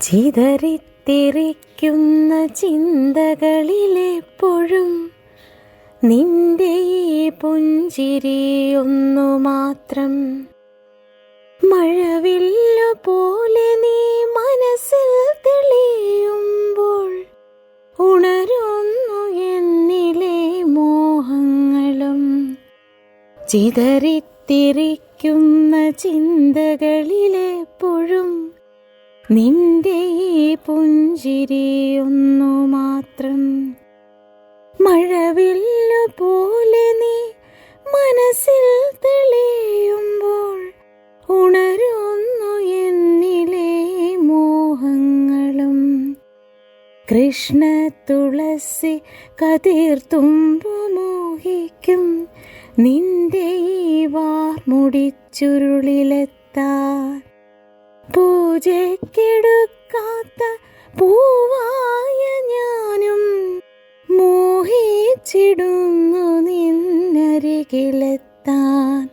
ചിതറിത്തിറിക്കുന്ന ചിന്തകളിലെപ്പോഴും നിന്റെ ഈ പുഞ്ചിരി ഒന്നു മാത്രം. മഴവില്ലു പോലെ നീ മനസ്സിൽ തെളിയുമ്പോൾ ഉണരുന്നു എന്നിലെ മോഹങ്ങളും. ചിതറിത്തിരിക്കുന്ന ചിന്തകളിലെപ്പോഴും നിന്റെ ഈ പുഞ്ചിരി ഒന്നു മാത്രം മഴവില്ലു പോലെ നീ മനസ്സിൽ തെളിയുമ്പോൾ ഉണരുന്നു എന്നിലെ മോഹങ്ങളും. കൃഷ്ണ തുളസി കതിർത്തുമ്പു മോഹിക്കും. നിന്റെ ഈ വാർമുടിച്ചുരുളിലെത്താൻ പൂജയ്ക്കെടുക്കാത്ത പൂവായ ഞാനും മോഹിച്ചിടുന്നു നിന്നരികിലെത്താൻ.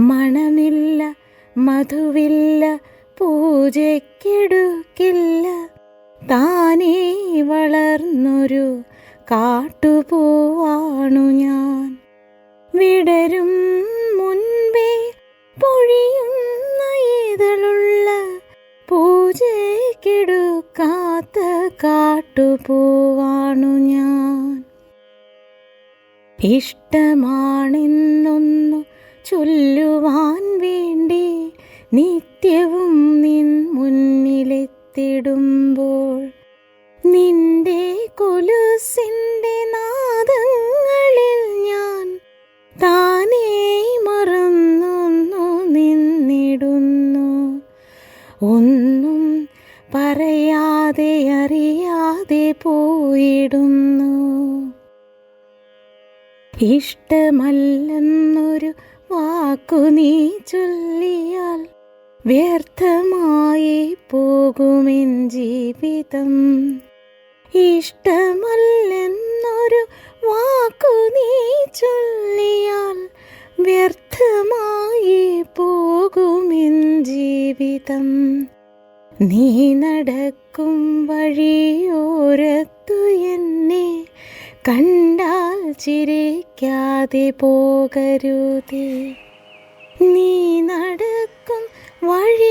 മണമില്ല മധുവില്ല പൂജക്കെടുക്കില്ല താനേ വളർന്നൊരു കാട്ടുപൂവാണു ഞാൻ. വിടരും കാട്ടുപൂവാണു ഞാൻ. ഇഷ്ടമാണെന്നൊന്നു ചൊല്ലുവാൻ വേണ്ടി നിത്യവും നിൻ മുന്നിലെത്തിടുമ്പോൾ നിന്റെ കൊലുസിന്റെ നാദങ്ങളിൽ ഞാൻ താനേ മറന്നൊന്നു നിന്നിടുന്നു. ഒന്നും അറിയാതെ പോയിടുന്നു. ഇഷ്ടമല്ലെന്നൊരു വാക്കു നീ ചൊല്ലിയാൽ വ്യർത്ഥമായി പോകുമെൻ ജീവിതം. ഇഷ്ടമല്ലെന്നൊരു വാക്കു നീ ചൊല്ലിയാൽ വ്യർത്ഥമായി പോകുമെൻ ജീവിതം. നീ നടക്കും വഴിയോരത്തു എന്നെ കണ്ടാൽ ചിരിക്കാതെ പോകരുതേ. നീ നടക്കും വഴിയോരത്തു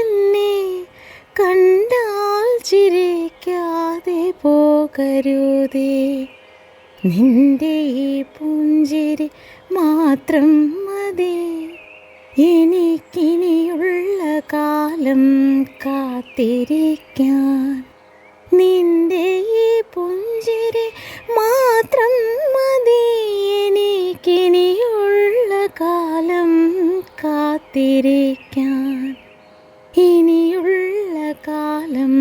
എന്നെ കണ്ടാൽ ചിരിക്കാതെ പോകരുതേ. നിന്റെ ഈ പുഞ്ചിരി മാത്രം മതി. എനിക്കിനിയുള്ള കാലം കാത്തിരിക്കാൻ നിന്റെ ഈ പുഞ്ചിരി മാത്രം മതി. എനിക്കിനിയുള്ള കാലം കാത്തിരിക്കാൻ ഇനിയുള്ള കാലം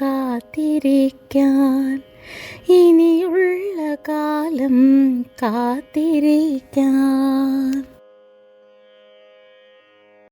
കാത്തിരിക്കാൻ ഇനിയുള്ള കാലം കാത്തിരിക്കാൻ